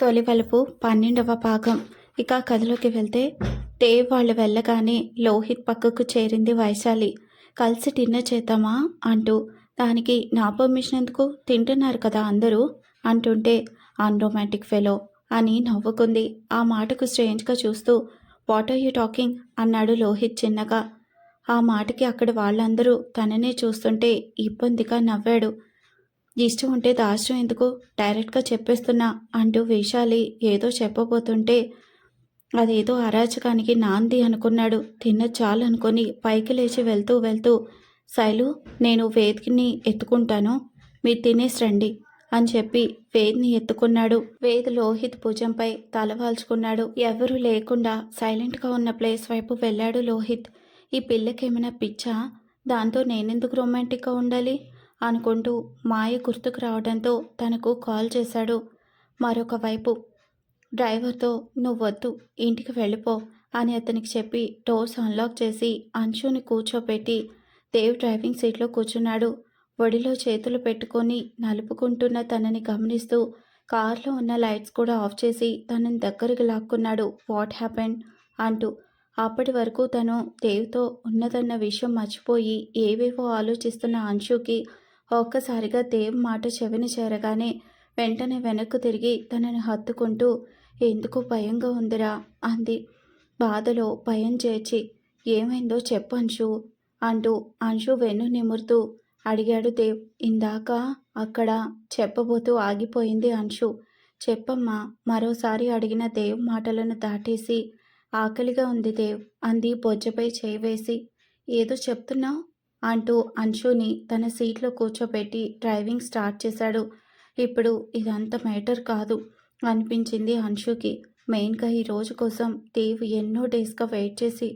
తొలివలుపు పన్నెండవ భాగం. ఇక కథలోకి వెళ్తే దేవ్ వాళ్ళు వెళ్ళగానే లోహిత్ పక్కకు చేరింది వైశాలి. కలిసి డిన్నర్ చేద్దామా అంటూ దానికి నా పర్మిషన్ ఎందుకు? తింటున్నారు కదా అందరూ అంటుంటే అన్రొమాంటిక్ ఫెలో అని నవ్వుకుంది. ఆ మాటకు స్ట్రేంజ్గా చూస్తూ వాట్ ఆర్ యూ టాకింగ్? అన్నాడు లోహిత్ చిన్నగా. ఆ మాటకి అక్కడ వాళ్ళందరూ తననే చూస్తుంటే ఇబ్బందిగా నవ్వాడు. ఇష్టం ఉంటే దాచడం ఎందుకు డైరెక్ట్గా చెప్పేస్తున్నా? అంటూ వేషాలి ఏదో చెప్పబోతుంటే అదేదో అరాచకానికి నాంది అనుకున్నాడు. తిన్న చాలు అనుకొని పైకి లేచి వెళ్తూ వెళ్తూ శైలు నేను వేద్ని ఎత్తుకుంటాను. మీరు తినేసి రండి అని చెప్పి వేద్ని ఎత్తుకున్నాడు. వేద్ లోహిత్ భుజంపై తలవాల్చుకున్నాడు ఎవరూ లేకుండా సైలెంట్గా ఉన్న ప్లేస్ వైపు వెళ్ళాడు లోహిత్. ఈ పిల్లకేమైనా పిచ్చా? దాంతో నేనెందుకు రొమాంటిక్గా ఉండాలి? అనుకుంటూ మాయ గుర్తుకు రావడంతో తనకు కాల్ చేశాడు. మరొక వైపు డ్రైవర్తో నువ్వు వద్దు ఇంటికి వెళ్ళిపో అని అతనికి చెప్పి డోర్స్ అన్లాక్ చేసి అంశుని కూర్చోపెట్టి దేవ్ డ్రైవింగ్ సీట్లో కూర్చున్నాడు. ఒడిలో చేతులు పెట్టుకొని నలుపుకుంటున్న తనని గమనిస్తూ కార్లో ఉన్న లైట్స్ కూడా ఆఫ్ చేసి తనని దగ్గరికి లాక్కున్నాడు. వాట్ హ్యాపెన్ అంటూ. అప్పటి వరకు తను దేవ్తో ఉన్నదన్న విషయం మర్చిపోయి ఏవేవో ఆలోచిస్తున్న అంశుకి ఒక్కసారిగా దేవ్ మాట చెవిని చేరగానే వెంటనే వెనక్కు తిరిగి తనని హత్తుకుంటూ ఎందుకు భయంగా ఉందిరా? అంది. బాధలో భయం చేర్చి ఏమైందో చెప్పు అంశు అంటూ అంశు వెన్ను నిమురుతూ అడిగాడు దేవ్. ఇందాక అక్కడ చెప్పబోతూ ఆగిపోయింది అంశు. చెప్పమ్మా మరోసారి అడిగిన దేవ్ మాటలను దాటేసి ఆకలిగా ఉంది దేవ్ అంది బొజ్జపై చేయి వేసి. ఏదో చెప్తున్నావు? అంటూ అంశుని తన సీట్లో కూర్చోబెట్టి డ్రైవింగ్ స్టార్ట్ చేశాడు. ఇప్పుడు ఇదంత మ్యాటర్ కాదు అనిపించింది అంశుకి. మెయిన్గా ఈ రోజు కోసం దేవ్ ఎన్నో డేస్గా వెయిట్ చేసి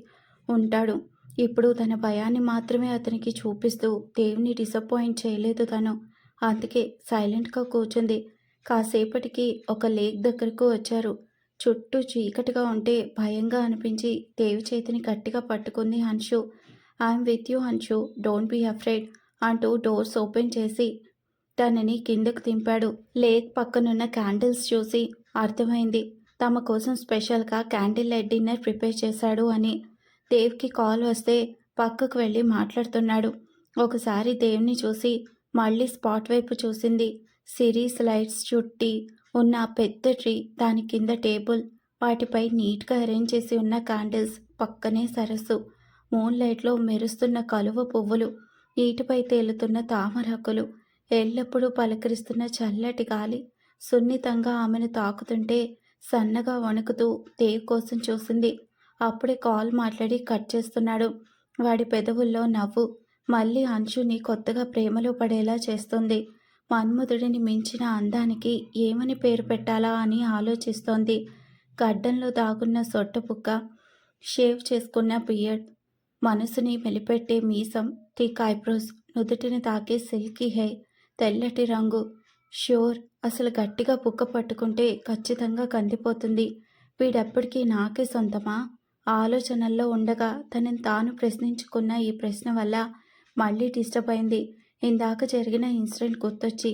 ఉంటాడు. ఇప్పుడు తన భయాన్ని మాత్రమే అతనికి చూపిస్తూ దేవ్ని డిసప్పాయింట్ చేయలేదు తను. అందుకే సైలెంట్గా కూర్చుంది. కాసేపటికి ఒక లేక్ దగ్గరకు వచ్చారు. చుట్టూ చీకటిగా ఉంటే భయంగా అనిపించి దేవి చేతిని గట్టిగా పట్టుకుంది Anshu. I'm with you Anshu don't be afraid అంటూ డోర్స్ ఓపెన్ చేసి తనని కిందకు దింపాడు. లేక్ పక్కనున్న క్యాండిల్స్ చూసి అర్థమైంది. తమ కోసం స్పెషల్గా క్యాండిల్ లైట్ డిన్నర్ ప్రిపేర్ చేశాడు అని. దేవ్కి కాల్ వస్తే పక్కకు వెళ్ళి మాట్లాడుతున్నాడు. ఒకసారి దేవ్ని చూసి మళ్ళీ స్పాట్ వైపు చూసింది. సిరీస్ లైట్స్ చుట్టి ఉన్న పెద్ద ట్రీ దాని కింద టేబుల్ వాటిపై నీట్గా అరేంజ్ చేసి ఉన్న క్యాండిల్స్ పక్కనే సరస్సు. మూన్ లైట్లో మెరుస్తున్న కలువ పువ్వులు నీటిపై తేలుతున్న తామరాకులు ఎల్లప్పుడూ పలకరిస్తున్న చల్లటి గాలి సున్నితంగా ఆమెను తాకుతుంటే సన్నగా వణుకుతూ దేవ్ కోసం చూసింది? అప్పుడే కాల్ మాట్లాడి కట్ చేస్తున్నాడు. వాడి పెదవుల్లో నవ్వు మళ్ళీ అంశుని కొత్తగా ప్రేమలో పడేలా చేస్తుంది. మన్మధుడిని మించిన అందానికి ఏమని పేరు పెట్టాలా అని ఆలోచిస్తోంది. గడ్డంలో దాగున్న సొట్టపుక్క షేవ్ చేసుకున్న బియర్డ్ మనసుని మెలిపెట్టే మీసం థిక్ ఐబ్రోస్ నుదుటిని తాకే సిల్కీ హెయిర్ తెల్లటి రంగు షూర్ అసలు గట్టిగా పుక్క పట్టుకుంటే ఖచ్చితంగా కందిపోతుంది వీడెప్పటికీ నాకే సొంతమా ఆలోచనల్లో ఉండగా తనని తాను ప్రశ్నించుకున్న ఈ ప్రశ్న వల్ల మళ్ళీ డిస్టర్బ్ అయింది ఇందాక జరిగిన ఇన్సిడెంట్ గుర్తొచ్చి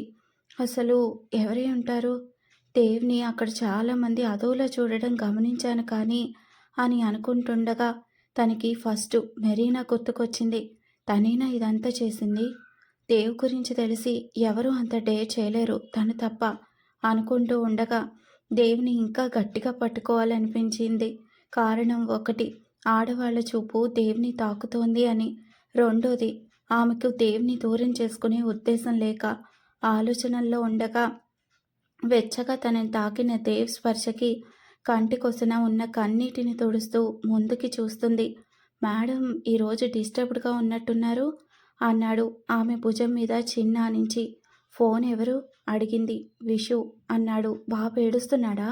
అసలు ఎవరై ఉంటారు దేవ్ని అక్కడ చాలామంది అదోలా చూడడం గమనించాను కానీ అని అనుకుంటుండగా తనకి ఫస్ట్ మెరీనా గుర్తుకొచ్చింది. తనేనా ఇదంతా చేసింది? దేవ్ గురించి తెలిసి ఎవరు అంత డేర్ చేయలేరు తను తప్ప అనుకుంటూ ఉండగా దేవ్ని ఇంకా గట్టిగా పట్టుకోవాలనిపించింది. కారణం ఒకటి ఆడవాళ్ళ చూపు దేవ్ని తాకుతోంది అని. రెండోది ఆమెకు దేవ్ని దూరం చేసుకునే ఉద్దేశం లేక ఆలోచనల్లో ఉండగా వెచ్చగా తనని తాకిన దేవ్ స్పర్శకి కంటికొసన ఉన్న కన్నీటిని తుడుస్తూ ముందుకి చూస్తుంది. మేడం ఈరోజు డిస్టర్బ్డ్గా ఉన్నట్టున్నారు అన్నాడు ఆమె భుజం మీద చిన్నానించి ఫోన్ ఎవరు? అడిగింది విషు. అన్నాడు. బాబు ఏడుస్తున్నాడా?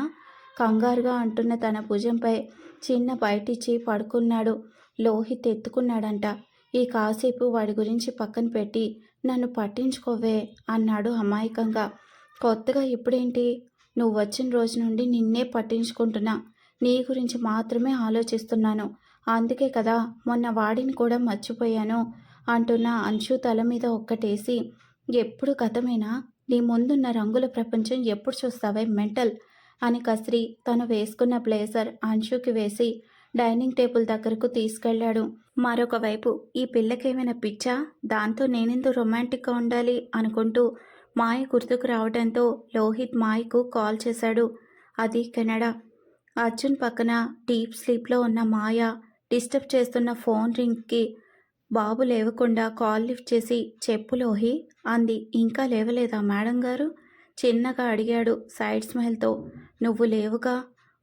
కంగారుగా అంటున్న తన భుజంపై చిన్న బయటిచ్చి పడుకున్నాడు. లోహిత్ ఎత్తుకున్నాడంట. ఈ కాసేపు వాడి గురించి పక్కన పెట్టి నన్ను పట్టించుకోవే అన్నాడు అమాయకంగా. కొత్తగా ఇప్పుడేంటి? నువ్వు వచ్చిన రోజు నుండి నిన్నే పట్టించుకుంటున్నా. నీ గురించి మాత్రమే ఆలోచిస్తున్నాను. అందుకే కదా మొన్న వాడిని కూడా మర్చిపోయాను అంటున్న అంశు తల మీద ఒక్కటేసి. ఎప్పుడు గతమేనా నీ ముందున్న రంగుల ప్రపంచం ఎప్పుడు చూస్తావే మెంటల్? అని కస్రి తను వేసుకున్న బ్లేజర్ అంశుకి వేసి డైనింగ్ టేబుల్ దగ్గరకు తీసుకెళ్ళాడు. మరొకవైపు ఈ పిల్లకేమైనా పిచ్చా? దాంతో నేనెందుకు రొమాంటిక్గా ఉండాలి అనుకుంటూ మాయ గుర్తుకు రావడంతో లోహిత్ మాయకు కాల్ చేశాడు. అది కెనడా. అర్జున్ పక్కన డీప్ స్లీప్లో ఉన్న మాయ డిస్టర్బ్ చేస్తున్న ఫోన్ రింగ్కి బాబు లేవకుండా కాల్ లిఫ్ట్ చేసి చెప్పు లోహి అంది. ఇంకా లేవలేదా మేడం గారు? చిన్నగా అడిగాడు సైడ్ స్మైల్తో. నువ్వు లేవుగా?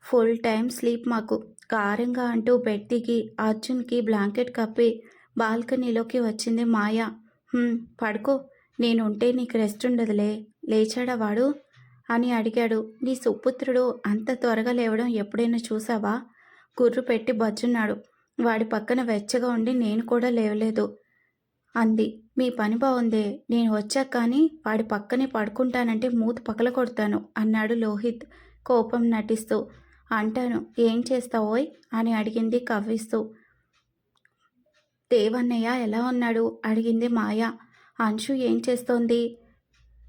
ఫుల్ టైం స్లీప్ మాకు కారంగా అంటూ బెడ్ దిగి అర్జున్కి బ్లాంకెట్ కప్పి బాల్కనీలోకి వచ్చింది మాయ. పడుకో. నేనుంటే నీకు రెస్ట్ ఉండదులే లేచాడా వాడు అని అడిగాడు. నీ సుపుత్రుడు అంత త్వరగా లేవడం ఎప్పుడైనా చూసావా? గుర్రు పెట్టి బజ్జున్నాడు. వాడి పక్కన వెచ్చగా ఉండి నేను కూడా లేవలేదు అంది. మీ పని బాగుందే నేను వచ్చాక కానీ వాడి పక్కనే పడుకుంటానంటే మూత పక్కల కొడతాను అన్నాడు లోహిత్ కోపం నటిస్తూ. అంటాను ఏం చేస్తావోయ్? అని అడిగింది కవ్విస్తూ. దేవన్నయ్య ఎలా ఉన్నాడు? అడిగింది మాయ. అంశు ఏం చేస్తోంది?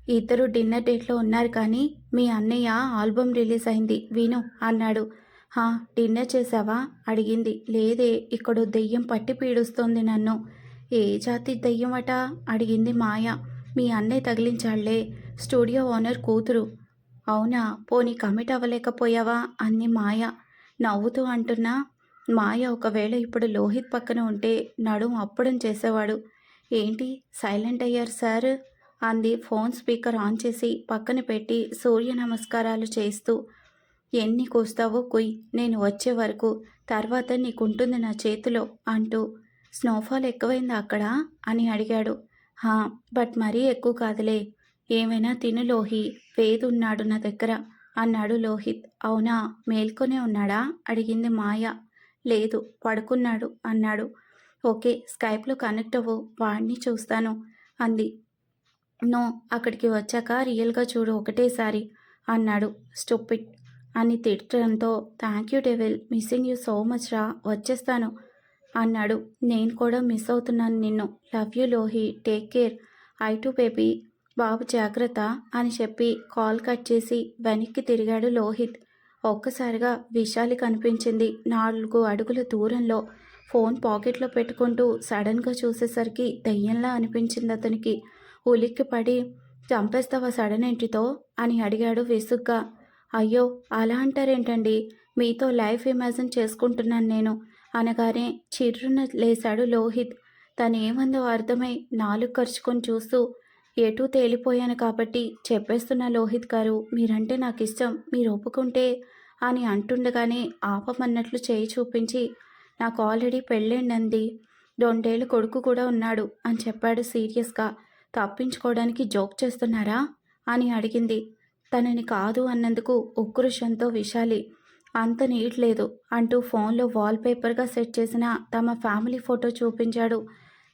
ఇద్దరు డిన్నర్ డేట్లో ఉన్నారు కానీ మీ అన్నయ్య ఆల్బమ్ రిలీజ్ అయింది విను అన్నాడు. హా డిన్నర్ చేసావా అడిగింది. లేదే ఇక్కడ దెయ్యం పట్టి పీడుస్తోంది నన్ను. ఏ జాతి దెయ్యం అట అడిగింది మాయ. మీ అన్నయ్య తగిలించాళ్ళే. స్టూడియో ఓనర్ కూతురు. అవునా పోనీ కమిట్ అవ్వలేకపోయావా? అంది మాయ. నవ్వుతూ అంటున్నా మాయ ఒకవేళ ఇప్పుడు లోహిత్ పక్కన ఉంటే నడుం అప్పడం చేసేవాడు. ఏంటి? సైలెంట్ అయ్యారు సార్? అంది ఫోన్ స్పీకర్ ఆన్ చేసి పక్కన పెట్టి సూర్య నమస్కారాలు చేస్తూ. ఎన్ని కూస్తావో కుయ్ నేను వచ్చే వరకు తర్వాత నీకుంటుంది నా చేతిలో అంటూ. స్నోఫాల్ ఎక్కువైందా అక్కడ? అని అడిగాడు. హా బట్ మరీ ఎక్కువ కాదులే. ఏమైనా తిను లోహి వేదు ఉన్నాడు నా దగ్గర అన్నాడు లోహిత్. అవునా మేల్కొనే ఉన్నాడా? అడిగింది మాయ. లేదు పడుకున్నాడు అన్నాడు. ఓకే స్కైప్లో కనెక్ట్ అవ్వు వాడిని చూస్తాను అంది. నో అక్కడికి వచ్చాక రియల్గా చూడు ఒకటేసారి అన్నాడు స్టూపిడ్. అని తిట్టడంతో thank you devil missing you so much రా వచ్చేస్తాను అన్నాడు. నేను కూడా మిస్ అవుతున్నాను నిన్ను love you Lohi take care I too baby బాబు జాగ్రత్త అని చెప్పి కాల్ కట్ చేసి వెనక్కి తిరిగాడు లోహిత్. ఒక్కసారిగా విశాలి కనిపించింది నాలుగు అడుగుల దూరంలో ఫోన్ పాకెట్లో పెట్టుకుంటూ సడన్గా చూసేసరికి దయ్యంలా అనిపించింది అతనికి. ఉలిక్కి పడి చంపేస్తావా సడన్ ఏంటితో అని అడిగాడు విసుగ్గా. అయ్యో అలా అంటారేంటండి? మీతో లైఫ్ ఇమాజిన్ చేసుకుంటున్నాను నేను. అనగానే చిర్రున లేశాడు లోహిత్. తనేమందో అర్థమై నాలుగు ఖర్చుకొని చూస్తూ ఎటూ తేలిపోయాను కాబట్టి చెప్పేస్తున్న లోహిత్ గారు మీరంటే నాకు ఇష్టం మీరు ఒప్పుకుంటే అని అంటుండగానే ఆపమన్నట్లు చేయి చూపించి నాకు ఆల్రెడీ పెళ్ళేండంది రెండేళ్ళు కొడుకు కూడా ఉన్నాడు అని చెప్పాడు సీరియస్గా. తప్పించుకోవడానికి జోక్ చేస్తున్నారా? అని అడిగింది. తనని కాదు అన్నందుకు ఉక్రోషంతో విశాలి. అంత నీట్ లేదు అంటూ ఫోన్లో వాల్పేపర్గా సెట్ చేసిన తమ ఫ్యామిలీ ఫోటో చూపించాడు.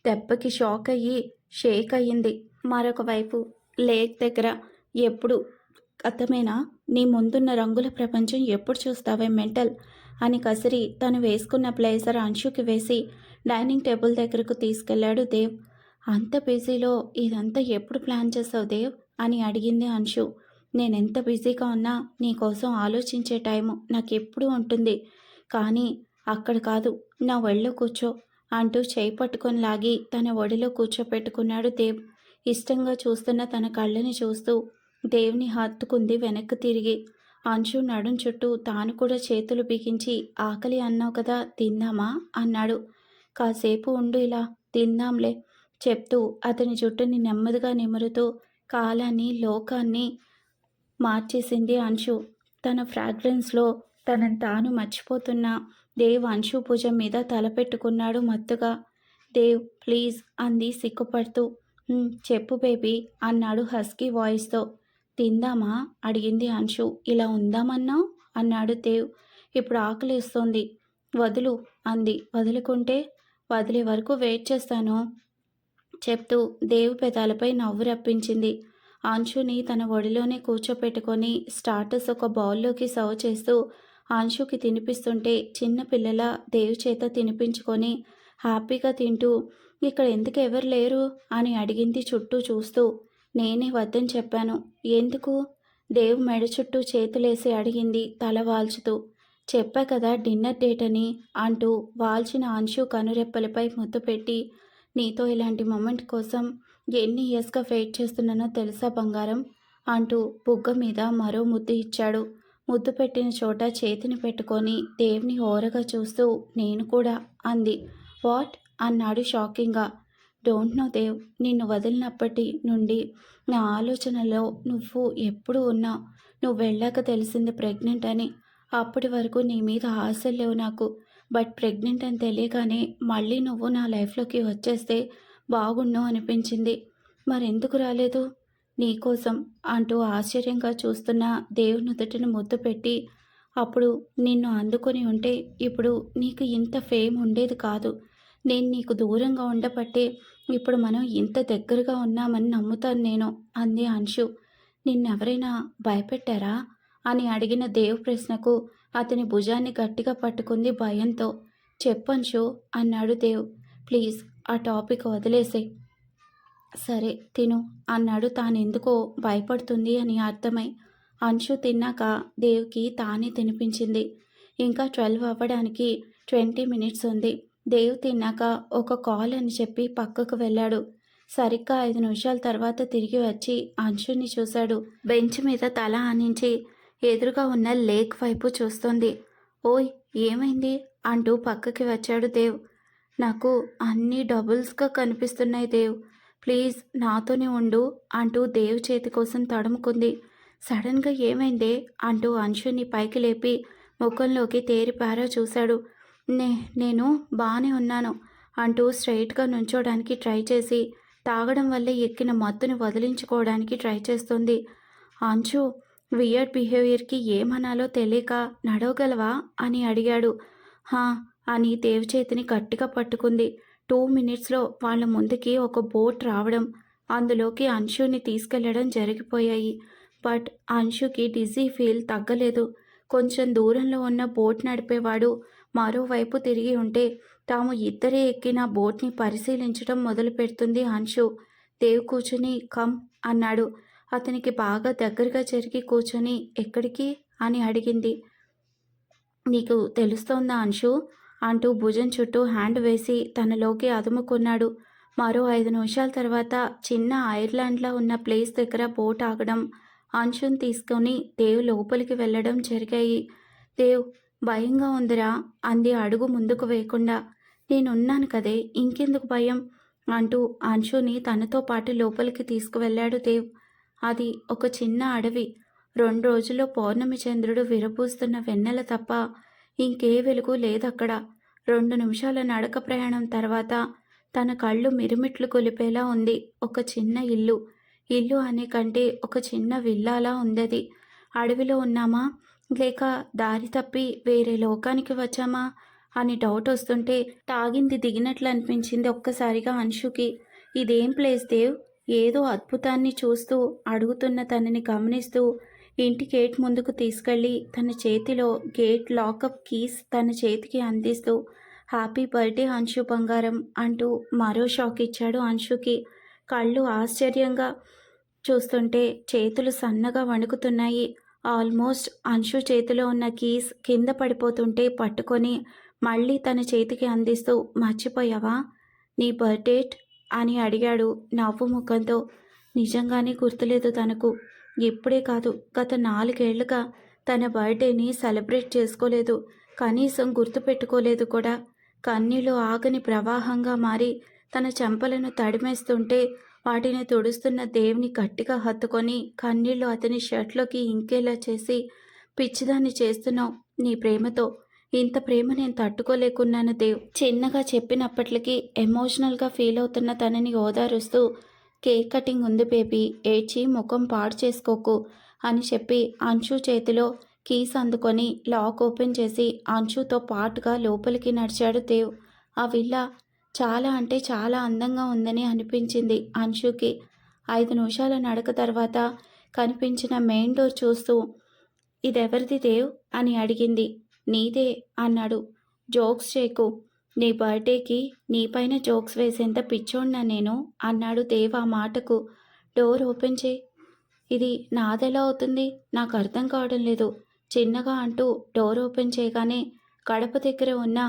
దెబ్బకి షాక్ అయ్యి షేక్ అయ్యింది. మరొక వైపు లేక్ దగ్గర ఎప్పుడు అర్థమేనా నీ ముందున్న రంగుల ప్రపంచం ఎప్పుడు చూస్తావే మెంటల్? అని కసిరి తను వేసుకున్న బ్లేజర్ అంశుకి వేసి డైనింగ్ టేబుల్ దగ్గరకు తీసుకెళ్ళాడు దేవ్. అంత బిజీలో ఇదంతా ఎప్పుడు ప్లాన్ చేసావు దేవ్? అని అడిగింది అంశు. నేనెంత బిజీగా ఉన్నా నీకోసం ఆలోచించే టైము నాకు ఎప్పుడూ ఉంటుంది. కానీ అక్కడ కాదు నా ఒళ్ళో కూర్చో అంటూ చేయి పట్టుకొని లాగి తన ఒడిలో కూర్చోపెట్టుకున్నాడు దేవ్. ఇష్టంగా చూస్తున్న తన కళ్ళని చూస్తూ దేవుని హత్తుకుంది వెనక్కి తిరిగి. అంశు నడుం చుట్టూ తాను కూడా చేతులు బిగించి ఆకలి అన్నావు కదా తిందామా అన్నాడు. కాసేపు ఉండు ఇలా తిందాంలే చెప్తూ అతని జుట్టుని నెమ్మదిగా నిమురుతూ కాలాన్ని లోకాన్ని మార్చేసింది అంశు. తన ఫ్రాగ్రెన్స్లో తనను తాను మర్చిపోతున్న దేవ్ అంశు భుజం మీద తలపెట్టుకున్నాడు మత్తుగా. దేవ్ ప్లీజ్ అంది సిగ్గుపడుతూ. చెప్పు బేబీ అన్నాడు హస్కీ వాయిస్తో. తిందామా? అడిగింది అంశు. ఇలా ఉందామన్నా? అన్నాడు దేవ్ ఇప్పుడు ఆకలిస్తోంది వదులు అంది. వదులుకుంటే? వదిలే వరకు వెయిట్ చేస్తాను చెప్తూ దేవు పెదాలపై నవ్వు రప్పించింది. అంశుని తన ఒడిలోనే కూర్చోపెట్టుకొని స్టార్టర్స్ ఒక బౌల్లోకి సర్వ్ చేస్తూ అంశుకి తినిపిస్తుంటే చిన్న పిల్లల దేవు చేత తినిపించుకొని హ్యాపీగా తింటూ ఇక్కడ ఎందుకు ఎవరు లేరు? అని అడిగింది చుట్టూ చూస్తూ. నేనే వద్దని చెప్పాను. ఎందుకు? దేవ్ మెడ చుట్టూ చేతులేసి అడిగింది తల వాల్చుతూ. చెప్పా కదా డిన్నర్ డేట్ అని అంటూ వాల్చిన అంశు కనురెప్పలపై ముద్దు పెట్టి నీతో ఇలాంటి మొమెంట్ కోసం ఎన్ని ఇయర్స్గా వెయిట్ చేస్తున్నానో తెలుసా బంగారం? అంటూ బుగ్గ మీద మరో ముద్దు ఇచ్చాడు. ముద్దు పెట్టిన చోట చేతిని పెట్టుకొని దేవ్ని ఓరగా చూస్తూ నేను కూడా అంది. వాట్? అన్నాడు షాకింగ్గా. డోంట్ నో దేవ్ నిన్ను వదిలినప్పటి నుండి నా ఆలోచనలో నువ్వు ఎప్పుడు ఉన్నా నువ్వు వెళ్ళాక తెలిసింది ప్రెగ్నెంట్ అని. అప్పటి వరకు నీ మీద ఆశలు లేవు నాకు. బట్ ప్రెగ్నెంట్ అని తెలియగానే మళ్ళీ నువ్వు నా లైఫ్లోకి వచ్చేస్తే బాగుండు అనిపించింది. మరెందుకు రాలేదు? నీకోసం అంటూ ఆశ్చర్యంగా చూస్తున్న దేవుని నుదుటిని ముద్దు పెట్టి అప్పుడు నిన్ను అందుకొని ఉంటే ఇప్పుడు నీకు ఇంత ఫేమ్ ఉండేది కాదు. నేను నీకు దూరంగా ఉండబట్టే ఇప్పుడు మనం ఇంత దగ్గరగా ఉన్నామని నమ్ముతాను నేను అంది అంశు. నిన్నెవరైనా భయపెట్టారా? అని అడిగిన దేవ్ ప్రశ్నకు అతని భుజాన్ని గట్టిగా పట్టుకుంది భయంతో. చెప్పంశు అన్నాడు దేవ్. ప్లీజ్ ఆ టాపిక్ వదిలేసే సరే తిను అన్నాడు తానెందుకో భయపడుతుంది అని అర్థమై. అంశు తిన్నాక దేవ్కి తానే తినిపించింది. ఇంకా ట్వెల్వ్ అవ్వడానికి ట్వంటీ మినిట్స్ ఉంది. దేవ్ తిన్నాక ఒక కాల్ అని చెప్పి పక్కకు వెళ్ళాడు. సరిగ్గా ఐదు నిమిషాల తర్వాత తిరిగి వచ్చి అంశుని చూశాడు. బెంచ్ మీద తల ఆనించి ఎదురుగా ఉన్న లేక్ వైపు చూస్తోంది. ఓయ్ ఏమైంది? అంటూ పక్కకి వచ్చాడు దేవ్. నాకు అన్నీ డబుల్స్గా కనిపిస్తున్నాయి దేవ్. ప్లీజ్ నాతోనే ఉండు అంటూ దేవ్ చేతి కోసం తడుముకుంది. సడన్గా ఏమైందే? అంటూ అంశుని పైకి లేపి ముఖంలోకి తేరిపారా చూశాడు. నే నేను బాగానే ఉన్నాను అంటూ స్ట్రైట్గా నుంచోడానికి ట్రై చేసి తాగడం వల్ల ఎక్కిన మత్తుని వదిలించుకోవడానికి ట్రై చేస్తుంది. అంచు వియర్డ్ బిహేవియర్కి ఏమనాలో తెలియక నడవగలవా? అని అడిగాడు. హా అని దేవ్ చేతిని గట్టిగా పట్టుకుంది. టూ మినిట్స్లో వాళ్ళ ముందుకి ఒక బోట్ రావడం అందులోకి అంశుని తీసుకెళ్ళడం జరిగిపోయాయి. బట్ అంశుకి డిజీ ఫీల్ తగ్గలేదు. కొంచెం దూరంలో ఉన్న బోట్ నడిపేవాడు మరోవైపు తిరిగి ఉంటే తాము ఇద్దరే ఎక్కిన బోట్ని పరిశీలించడం మొదలు పెడుతుంది అంశు దేవ్ కూర్చుని కమ్ అన్నాడు. అతనికి బాగా దగ్గరగా జరిగి కూర్చొని ఎక్కడికి? అని అడిగింది. నీకు తెలుస్తోందా అంశు అంటూ భుజం చుట్టూ హ్యాండ్ వేసి తనలోకి అదుముకున్నాడు. మరో ఐదు నిమిషాల తర్వాత చిన్న ఐర్లాండ్లో ఉన్న ప్లేస్ దగ్గర బోట్ ఆగడం అంశుని తీసుకొని దేవ్ లోపలికి వెళ్ళడం జరిగాయి. దేవ్ భయంగా ఉందిరా అంది అడుగు ముందుకు వేయకుండా. నేనున్నాను కదే ఇంకెందుకు భయం? అంటూ అంశుని తనతో పాటు లోపలికి తీసుకువెళ్ళాడు దేవ్. అది ఒక చిన్న అడవి. రెండు రోజుల్లో పౌర్ణమి చంద్రుడు విరపూస్తున్న వెన్నెల తప్ప ఇంకే వెలుగు లేదక్కడ. రెండు నిమిషాల నడక ప్రయాణం తర్వాత తన కళ్ళు మిరుమిట్లు కొలిపేలా ఉంది ఒక చిన్న ఇల్లు. ఇల్లు అనే కంటే ఒక చిన్న విల్లాలా ఉందది. అడవిలో ఉన్నామా? లేక దారి తప్పి వేరే లోకానికి వచ్చామా? అని డౌట్ వస్తుంటే తాగింది దిగినట్లు అనిపించింది ఒక్కసారిగా అంశుకి. ఇదేం ప్లేస్ దేవ్? ఏదో అద్భుతాన్ని చూస్తూ అడుగుతున్న తనని గమనిస్తూ ఇంటి గేట్ ముందుకు తీసుకెళ్ళి తన చేతిలో గేట్ లాకప్ కీస్ తన చేతికి అందిస్తూ హ్యాపీ బర్త్డే అంశు బంగారం అంటూ మరో షాక్ ఇచ్చాడు అంశుకి. కళ్ళు ఆశ్చర్యంగా చూస్తుంటే చేతులు సన్నగా వణుకుతున్నాయి. ఆల్మోస్ట్ అంశు చేతిలో ఉన్న కీస్ కింద పడిపోతుంటే పట్టుకొని మళ్ళీ తన చేతికి అందిస్తూ మర్చిపోయావా? నీ బర్త్డేట్ అని అడిగాడు నవ్వు ముఖంతో. నిజంగానే గుర్తులేదు తనకు. ఇప్పుడే కాదు గత నాలుగేళ్ళుగా తన బర్త్డేని సెలబ్రేట్ చేసుకోలేదు. కనీసం గుర్తుపెట్టుకోలేదు కూడా. కన్నీళ్ళు ఆగని ప్రవాహంగా మారి తన చెంపలను తడిమేస్తుంటే వాటిని తుడుస్తున్న దేవుని గట్టిగా హత్తుకొని కన్నీళ్ళు అతని షర్ట్లోకి ఇంకేలా చేసి పిచ్చిదాన్ని చేస్తున్నావు నీ ప్రేమతో. ఇంత ప్రేమ నేను తట్టుకోలేకున్నాను దేవ్ చిన్నగా చెప్పినప్పటికీ ఎమోషనల్గా ఫీల్ అవుతున్న తనని ఓదారుస్తూ కేక్ కటింగ్ ఉంది బేబీ. ఏడ్చి ముఖం పాడు చేసుకోకు అని చెప్పి అంశు చేతిలో కీస్ అందుకొని లాక్ ఓపెన్ చేసి అంశుతో పాటుగా లోపలికి నడిచాడు దేవ్. ఆ విల్లా చాలా అంటే చాలా అందంగా ఉందని అనిపించింది అంశుకి. ఐదు నిమిషాల నడక తర్వాత కనిపించిన మెయిన్ డోర్ చూస్తూ ఇదెవరిది దేవ్? అని అడిగింది. నీదే అన్నాడు. జోక్స్ చేకు. నీ బర్త్డేకి నీపైన జోక్స్ వేసేంత పిచ్చోడినా నేను? అన్నాడు దేవ్ ఆ మాటకు. డోర్ ఓపెన్ చేయి. ఇది నాదెలా అవుతుంది? నాకు అర్థం కావడం లేదు. చిన్నగా అంటూ డోర్ ఓపెన్ చేయగానే గడప దగ్గర ఉన్న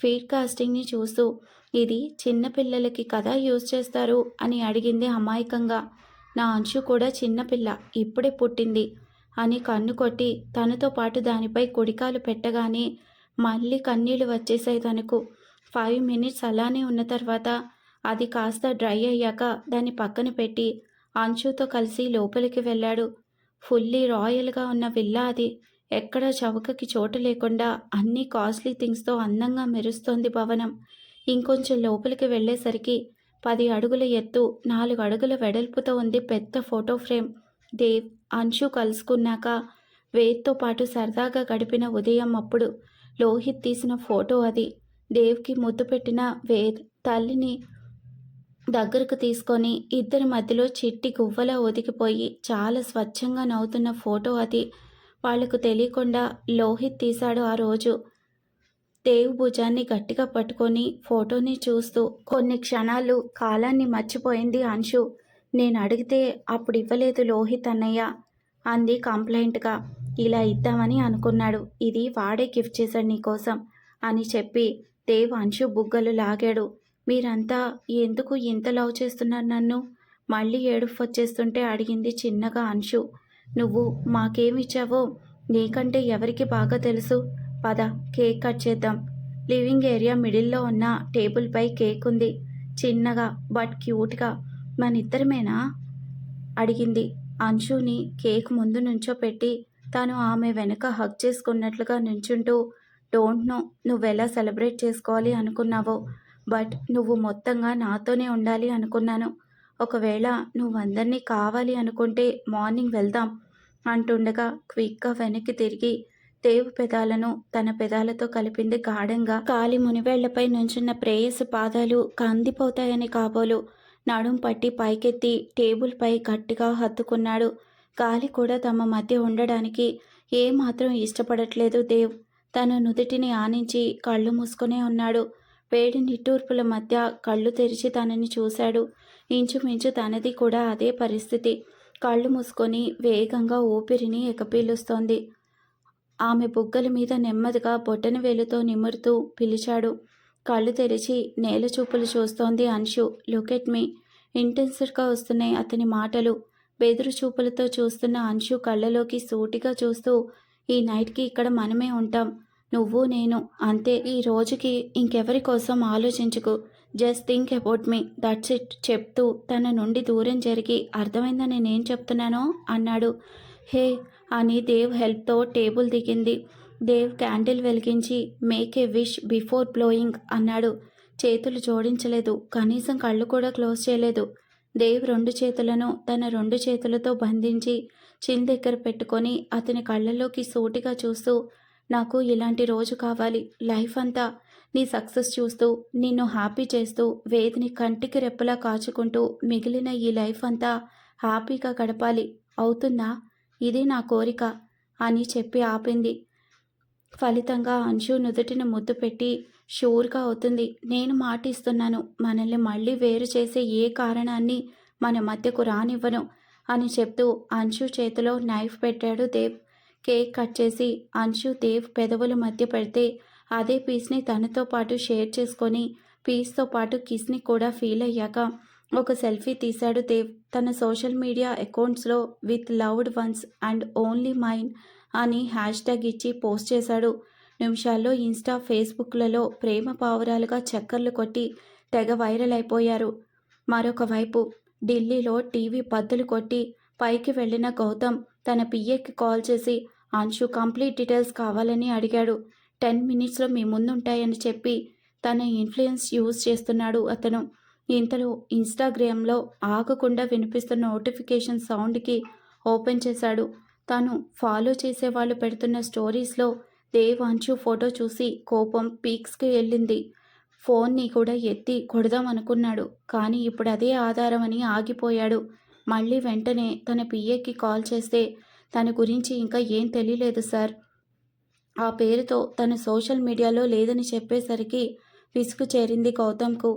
ఫీడ్ కాస్టింగ్ని చూస్తూ ఇది చిన్నపిల్లలకి కదా యూజ్ చేస్తారు? అని అడిగింది అమాయకంగా. నా అంశు కూడా చిన్నపిల్ల ఇప్పుడే పుట్టింది అని కన్ను కొట్టి తనతో పాటు దానిపై కుడికాలు పెట్టగానే మళ్ళీ కన్నీళ్ళు వచ్చేసాయి తనకు. ఫైవ్ మినిట్స్ అలానే ఉన్న తర్వాత అది కాస్త డ్రై అయ్యాక దాన్ని పక్కన పెట్టి అంశుతో కలిసి లోపలికి వెళ్ళాడు. ఫుల్లీ రాయల్గా ఉన్న విల్లా అది. ఎక్కడ చవకకి చోటు లేకుండా అన్ని కాస్ట్లీ థింగ్స్తో అందంగా మెరుస్తోంది భవనం. ఇంకొంచెం లోపలికి వెళ్ళేసరికి పది అడుగుల ఎత్తు నాలుగు అడుగుల వెడల్పుతో ఉంది పెద్ద ఫోటో ఫ్రేమ్. దేవ్ అంశు కలుసుకున్నాక వేద్తో పాటు సరదాగా గడిపిన ఉదయం అప్పుడు లోహిత్ తీసిన ఫోటో అది. దేవ్కి ముద్దు పెట్టిన వేద్ తల్లిని దగ్గరకు తీసుకొని ఇద్దరి మధ్యలో చిట్టి గువ్వలా ఒదిగిపోయి చాలా స్వచ్ఛంగా నవ్వుతున్న ఫోటో అది. వాళ్ళకు తెలియకుండా లోహిత్ తీశాడు ఆ రోజు. దేవు భుజాన్ని గట్టిగా పట్టుకొని ఫోటోని చూస్తూ కొన్ని క్షణాలు కాలాన్ని మర్చిపోయింది అంశు. నేను అడిగితే అప్పుడు ఇవ్వలేదు లోహిత్ అన్నయ్య అంది కంప్లైంట్గా. ఇలా ఇద్దామని అనుకున్నాడు. ఇది వాడే గిఫ్ట్ చేశాడు నీకోసం అని చెప్పి దేవ్ అంశు బుగ్గలు లాగాడు. మీరంతా ఎందుకు ఇంత లవ్ చేస్తున్నారు నన్ను? మళ్ళీ ఏడుపు వచ్చేస్తుంటే అడిగింది చిన్నగా అంశు. నువ్వు మాకేమిచ్చావో నీకంటే ఎవరికి బాగా తెలుసు? పద కేక్ కట్ చేద్దాం. లివింగ్ ఏరియా మిడిల్లో ఉన్న టేబుల్పై కేక్ ఉంది చిన్నగా బట్ క్యూట్గా మనిద్దరమేనా? అడిగింది. అంశుని కేక్ ముందు నుంచో పెట్టి తను ఆమె వెనుక హక్ చేసుకున్నట్లుగా నుంచుంటూ డోంట్ నో నువ్వెలా సెలబ్రేట్ చేసుకోవాలి అనుకున్నావో బట్ నువ్వు మొత్తంగా నాతోనే ఉండాలి అనుకున్నాను. ఒకవేళ నువ్వందరినీ కావాలి అనుకుంటే మార్నింగ్ వెళ్దాం అంటుండగా క్విక్గా వెనక్కి తిరిగి దేవు పెదాలను తన పెదాలతో కలిపింది గాఢంగా. కాలి మునివేళ్ళపై నుంచున్న ప్రేయసి పాదాలు కందిపోతాయని కాబోలు. నడుం పట్టి పైకెత్తి టేబుల్పై గట్టిగా హత్తుకున్నాడు. గాలి కూడా తమ మధ్య ఉండడానికి ఏమాత్రం ఇష్టపడట్లేదు దేవ్. తన నుదుటిని ఆనించి కళ్ళు మూసుకునే ఉన్నాడు. వేడి నిట్టూర్పుల మధ్య కళ్ళు తెరిచి తనని చూశాడు. ఇంచుమించు తనది కూడా అదే పరిస్థితి. కళ్ళు మూసుకొని వేగంగా ఊపిరిని ఎకపీలుస్తోంది ఆమె బుగ్గల మీద నెమ్మదిగా బొట్టన వేలుతో నిమురుతూ పిలిచాడు. కళ్ళు తెరిచి నేల చూపులు చూస్తోంది అన్షు లుకెట్ మీ. ఇంటెన్సివ్గా వస్తున్నాయి అతని మాటలు. బెదురు చూపులతో చూస్తున్న అన్షు కళ్ళలోకి సూటిగా చూస్తూ ఈ నైట్కి ఇక్కడ మనమే ఉంటాం. నువ్వు నేను అంతే. ఈ రోజుకి ఇంకెవరి కోసం ఆలోచించుకు. Just think about me that's it చెప్తూ తన నుండి దూరం జరిగి అర్థమైందా నేనేం చెప్తున్నానో? అన్నాడు. హే అని దేవ్ హెల్ప్తో టేబుల్ దిగింది. దేవ్ క్యాండిల్ వెలిగించి make a wish before blowing అన్నాడు. చేతులు జోడించలేదు. కనీసం కళ్ళు కూడా క్లోజ్ చేయలేదు. దేవ్ రెండు చేతులను తన రెండు చేతులతో బంధించి చిన్ దగ్గర పెట్టుకొని అతని కళ్ళలోకి సూటిగా చూస్తూ నాకు ఇలాంటి రోజు కావాలి. లైఫ్ అంతా నీ సక్సెస్ చూస్తూ నిన్ను హ్యాపీ చేస్తూ వేదిని కంటికి రెప్పలా కాచుకుంటూ మిగిలిన ఈ లైఫ్ అంతా హ్యాపీగా గడపాలి. అవుతుందా? ఇది నా కోరిక అని చెప్పి ఆపింది. ఫలితంగా అంశు నుదుటిని ముద్దు పెట్టి షూర్గా అవుతుంది. నేను మాటిస్తున్నాను. మనల్ని మళ్ళీ వేరు చేసే ఏ కారణాన్ని మన మధ్యకు రానివ్వను అని చెప్తూ అంశు చేతిలో నైఫ్ పెట్టాడు దేవ్. కేక్ కట్ చేసి అంశు దేవ్ పెదవుల మధ్య పెడితే అదే పీస్ని తనతో పాటు షేర్ చేసుకొని పీస్తో పాటు కిస్ని కూడా ఫీల్ అయ్యాక ఒక సెల్ఫీ తీశాడు దేవ్. తన social media అకౌంట్స్లో with loved ones and only mind అని హ్యాష్ ట్యాగ్ ఇచ్చి పోస్ట్ చేశాడు. నిమిషాల్లో ఇన్స్టా ఫేస్బుక్లలో ప్రేమ పావురాలుగా చక్కర్లు కొట్టి తెగ వైరల్ అయిపోయారు. మరొక వైపు ఢిల్లీలో టీవీ పద్దులు కొట్టి పైకి వెళ్ళిన గౌతమ్ తన పిఏకి కాల్ చేసి అంశు కంప్లీట్ డీటెయిల్స్ కావాలని అడిగాడు. టెన్ మినిట్స్లో మీ ముందు ఉంటాయని చెప్పి తన ఇన్ఫ్లుయెన్స్ యూజ్ చేస్తున్నాడు అతను. ఇంతలో ఇన్స్టాగ్రామ్లో ఆగకుండా వినిపిస్తున్న నోటిఫికేషన్ సౌండ్కి ఓపెన్ చేశాడు. తను ఫాలో చేసే వాళ్ళు పెడుతున్న స్టోరీస్లో దేవ్ ఫోటో చూసి కోపం పీక్స్కి వెళ్ళింది. ఫోన్ని కూడా ఎత్తి కొడదాం అనుకున్నాడు కానీ ఇప్పుడు అదే ఆధారం అని ఆగిపోయాడు. మళ్ళీ వెంటనే తన పిఏకి కాల్ చేస్తే తన గురించి ఇంకా ఏం తెలియలేదు సార్. ఆ పేరుతో తను సోషల్ మీడియాలో లేదని చెప్పేసరికి విసుగు చేరింది గౌతమ్కు.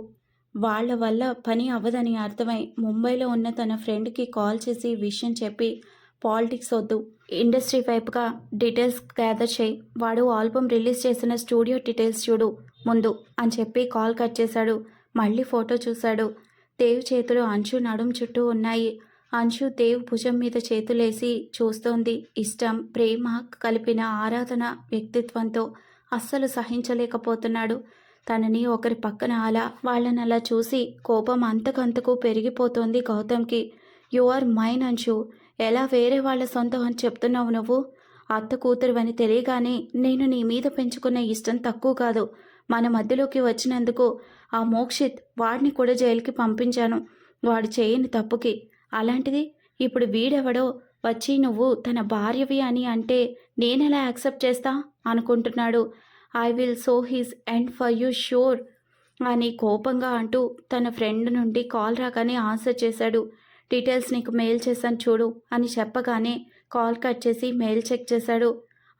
వాళ్ళ వల్ల పని అవ్వదని అర్థమై ముంబైలో ఉన్న తన ఫ్రెండ్కి కాల్ చేసి విషయం చెప్పి పాలిటిక్స్ వద్దు. ఇండస్ట్రీ వైపుగా డీటెయిల్స్ గ్యాదర్ చేయి. వాడు ఆల్బమ్ రిలీజ్ చేసిన స్టూడియో డీటెయిల్స్ చూడు ముందు అని చెప్పి కాల్ కట్ చేశాడు. మళ్ళీ ఫోటో చూశాడు. దేవ్ చేతులు అంచు నడుం చుట్టూ ఉన్నాయి. అంశు దేవ్ భుజం మీద చేతులేసి చూస్తోంది. ఇష్టం ప్రేమ కలిపిన ఆరాధన వ్యక్తిత్వంతో అస్సలు సహించలేకపోతున్నాడు. తనని ఒకరి పక్కన అలా వాళ్ళని అలా చూసి కోపం అంతకంతకు పెరిగిపోతోంది గౌతమ్కి. You are mine Anshu. ఎలా వేరే వాళ్ళ సొంతం అని చెప్తున్నావు నువ్వు? అత్త కూతురు అని తెలియగానే నేను నీ మీద పెంచుకున్న ఇష్టం తక్కువ కాదు. మన మధ్యలోకి వచ్చినందుకు ఆ మోక్షిత్ వాడిని కూడా జైలుకి పంపించాను. వాడు చేయని తప్పుకి అలాంటిది ఇప్పుడు వీడెవడో వచ్చి నువ్వు తన భార్యవి అని అంటే నేనెలా యాక్సెప్ట్ చేస్తా? అనుకుంటున్నాడు. I will so his end for you sure అని కోపంగా అంటూ తన ఫ్రెండ్ నుండి కాల్ రాగానే ఆన్సర్ చేశాడు. డీటెయిల్స్ నీకు మెయిల్ చేశాను చూడు అని చెప్పగానే కాల్ కట్ చేసి మెయిల్ చెక్ చేశాడు.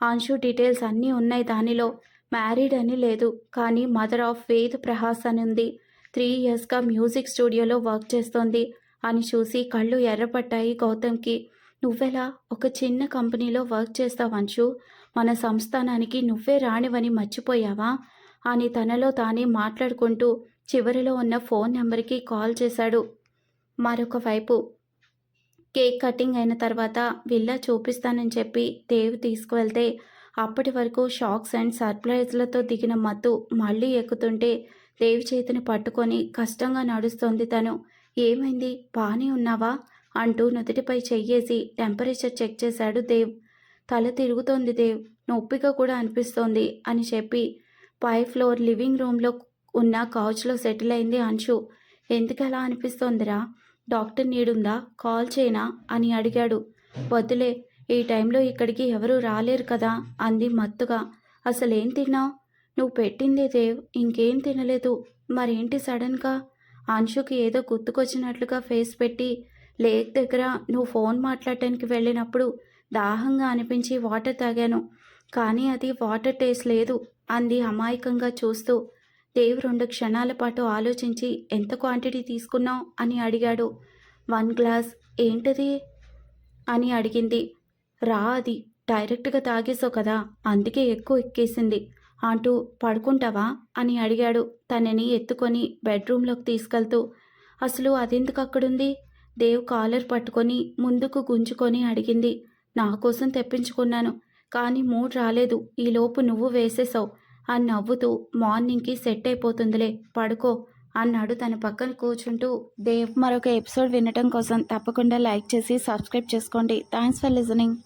ఆన్షు డీటెయిల్స్ అన్నీ ఉన్నాయి దానిలో. మ్యారీడ్ అని లేదు కానీ మదర్ ఆఫ్ వేద్ ప్రహాస్ అని ఉంది. త్రీ ఇయర్స్గా మ్యూజిక్ స్టూడియోలో వర్క్ చేస్తోంది. అని చూసి కళ్ళు ఎర్రపడ్డాయి గౌతమ్కి. నువ్వెలా? ఒక చిన్న కంపెనీలో వర్క్ చేస్తావంచు మన సంస్థానానికి నువ్వే రానివని మర్చిపోయావా? అని తనలో తానే మాట్లాడుకుంటూ చివరిలో ఉన్న ఫోన్ నెంబర్కి కాల్ చేశాడు. మరొక వైపు. కేక్ కటింగ్ అయిన తర్వాత విల్లా చూపిస్తానని చెప్పి దేవ్ తీసుకువెళ్తే అప్పటి వరకు షాక్స్ అండ్ సర్ప్రైజ్లతో దిగిన మత్తు మళ్ళీ ఎక్కుతుంటే దేవ్ చేతిని పట్టుకొని కష్టంగా నడుస్తోంది తను. ఏమైంది? బాగానే ఉన్నావా? అంటూ నుదుటిపై చెయ్యేసి టెంపరేచర్ చెక్ చేశాడు దేవ్. తల తిరుగుతోంది దేవ్. నొప్పిగా కూడా అనిపిస్తోంది అని చెప్పి పై ఫ్లోర్ లివింగ్ రూమ్లో ఉన్న కౌచ్లో సెటిల్ అయింది అంశు. ఎందుకు అలా అనిపిస్తోందిరా? డాక్టర్ నీడుందా? కాల్ చేయనా? అని అడిగాడు. వద్దులే ఈ టైంలో ఇక్కడికి ఎవరూ రాలేరు కదా? అంది మత్తుగా. అసలేం తిన్నావు? నువ్వు పెట్టిందే దేవ్. ఇంకేం తినలేదు. మరేంటి సడన్గా? అంశుకి ఏదో గుర్తుకొచ్చినట్లుగా ఫేస్ పెట్టి లేక్ దగ్గర నువ్వు ఫోన్ మాట్లాడటానికి వెళ్ళినప్పుడు దాహంగా అనిపించి వాటర్ తాగాను. కానీ అది వాటర్ టేస్ట్ లేదు అంది అమాయకంగా చూస్తూ. దేవ్ రెండు క్షణాల పాటు ఆలోచించి ఎంత క్వాంటిటీ తీసుకున్నావు? అని అడిగాడు. One glass. ఏంటది? అని అడిగింది. రా అది. డైరెక్ట్గా తాగేసావు కదా. అందుకే ఎక్కువ ఎక్కేసింది. అంటూ పడుకుంటావా? అని అడిగాడు. తనని ఎత్తుకొని బెడ్రూమ్లోకి తీసుకెళ్తూ అసలు అదెందుకు అక్కడుంది? దేవ్ కాలర్ పట్టుకొని ముందుకు గుంజుకొని అడిగింది. నా కోసం తెప్పించుకున్నాను కానీ మూడ్ రాలేదు. ఈలోపు నువ్వు వేసేసావు. అని నవ్వుతూ మార్నింగ్కి సెట్ అయిపోతుందిలే పడుకో అన్నాడు తన పక్కన కూర్చుంటూ దేవ్. మరొక ఎపిసోడ్ వినటం కోసం తప్పకుండా లైక్ చేసి సబ్స్క్రైబ్ చేసుకోండి. Thanks for listening.